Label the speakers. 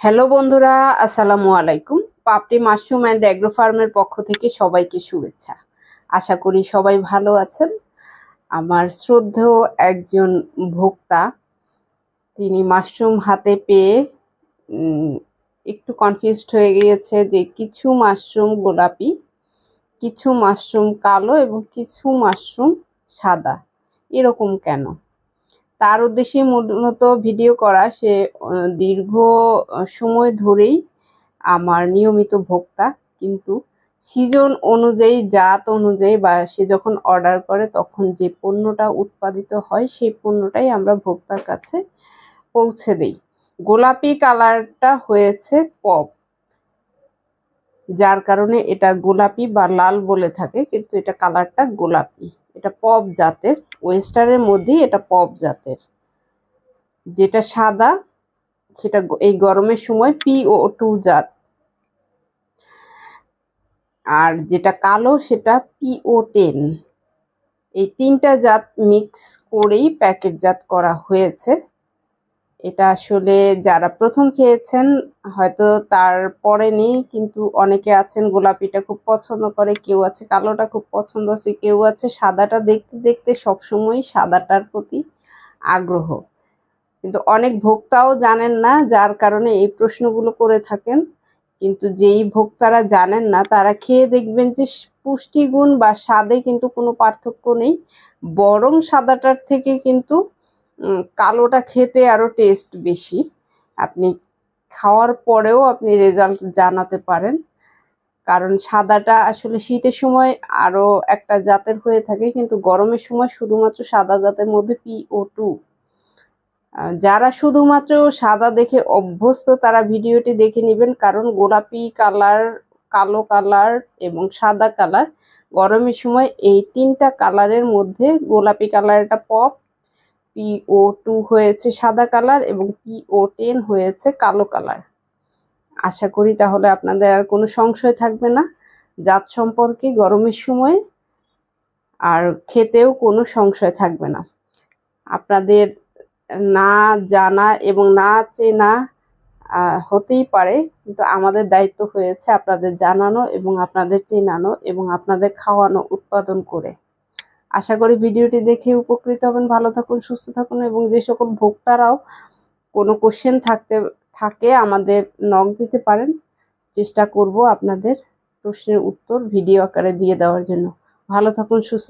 Speaker 1: Hello বন্ধুরা, আসসালামু আলাইকুম। পাপড়ি মাশরুম অ্যান্ড অ্যাগ্রো ফার্মের পক্ষ থেকে সবাইকে শুভেচ্ছা। আশা করি সবাই ভালো আছেন। আমার শ্রদ্ধেয় একজন ভোক্তা, তিনি মাশরুম হাতে পেয়ে একটু কনফিউজড হয়ে গিয়েছে যে কিছু মাশরুম গোলাপি, কিছু মাশরুম কালো এবং কিছু মাশরুম সাদা। এরকম কেন? তার উদ্দেশ্যে মূলত ভিডিও করা। সে দীর্ঘ সময় ধরেই আমার নিয়মিত ভোক্তা। কিন্তু সিজন অনুযায়ী, জাত অনুযায়ী বা সে যখন অর্ডার করে, তখন যে পণ্যটা উৎপাদিত হয়, সেই পণ্যটাই আমরা ভোক্তার কাছে পৌঁছে দেই। গোলাপি কালারটা হয়েছে পপ। যার কারণে এটা গোলাপি বা লাল বলে থাকে, কিন্তু এটা কালারটা গোলাপি। এটা পপ জাতের ওয়েস্টারের মধ্যেই এটা পপ জাতের। যেটা সাদা, সেটা এই গরমের সময় পিও টু জাত। আর যেটা কালো, সেটা পিও টেন এই তিনটা জাত মিক্স করেই প্যাকেটজাত করা হয়েছে। এটা আসলে যারা প্রথম খেয়েছেন, হয়তো তার পরে নেই, কিন্তু অনেকে আছেন, গোলাপিটা খুব পছন্দ করে, কেউ আছে কালোটা খুব পছন্দ আছে, কেউ আছে সাদাটা দেখতে দেখতে সবসময় সাদাটার প্রতি আগ্রহ। কিন্তু অনেক ভোক্তাও জানেন না যার কারণে এই প্রশ্নগুলো করে থাকেন, কিন্তু যেই ভোক্তারা জানেন না, তারা খেয়ে দেখবেন যে পুষ্টিগুণ বা স্বাদে কিন্তু কোনো পার্থক্য নেই, বরং সাদাটার থেকে কিন্তু কালোটা খেতে আরও টেস্ট বেশি। আপনি খাওয়ার পরেও আপনি রেজাল্ট জানাতে পারেন। কারণ সাদাটা আসলে শীতের সময় আরও একটা জাতের হয়ে থাকে, কিন্তু গরমের সময় শুধুমাত্র সাদা জাতের মধ্যে পিও টু যারা শুধুমাত্র সাদা দেখে অভ্যস্ত, তারা ভিডিওটি দেখে নেবেন, কারণ গোলাপি কালার, কালো কালার এবং সাদা কালার গরমের সময় এই তিনটা কালারের মধ্যে গোলাপি কালারটা পপ পিও টু হয়েছে সাদা কালার এবং পিও টেন হয়েছে কালো কালার। আশা করি তাহলে আপনাদের আর কোনো সংশয় থাকবে না। জাত সম্পর্কে গরমের সময় আর খেতেও কোনো সংশয় থাকবে না। আপনাদের না জানা এবং না চেনা হতেই পারে, কিন্তু আমাদের দায়িত্ব হয়েছে আপনাদের জানানো এবং আপনাদের চেনানো এবং আপনাদের খাওয়ানো, উৎপাদন করে। আশা করি ভিডিওটি দেখে উপকৃত হবেন, ভালো থাকুন, সুস্থ থাকুন এবং যে সকল ভোক্তারাও কোনো কোশ্চেন থাকতে, থাকে আমাদের নখ দিতে পারেন, চেষ্টা করব আপনাদের প্রশ্নের উত্তর ভিডিও আকারে দিয়ে দেওয়ার জন্য। ভালো থাকুন, সুস্থ